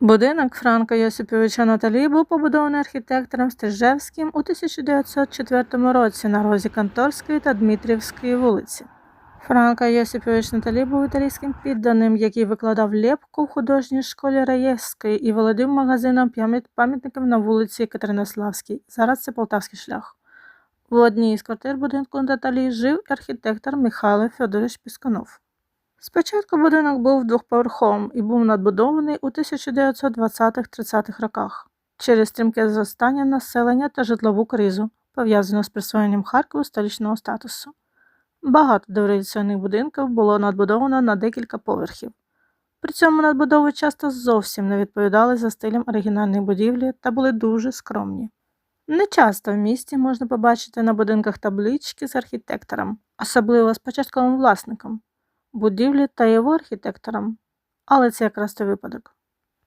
Будинок Франка Йосиповича Наталі був побудований архітектором Стрижевським у 1904 році на розі Канторської та Дмитрівської вулиці. Франка Йосипович Наталі був італійським підданим, який викладав лепку в художній школі Раєвської і володів магазином пам'ятників на вулиці Катеринославській. Зараз це Полтавський шлях. В одній із квартир будинку Наталі жив архітектор Михайло Федорович Пісканов. Спочатку будинок був двохповерховим і був надбудований у 1920-30-х роках через стрімке зростання населення та житлову кризу, пов'язану з присвоєнням Харкову столичного статусу. Багато дореволюційних будинків було надбудовано на декілька поверхів. При цьому надбудови часто зовсім не відповідали за стилем оригінальної будівлі та були дуже скромні. Не часто в місті можна побачити на будинках таблички з архітектором, особливо з початковим власником будівлі та його архітектором. Але це якраз той випадок.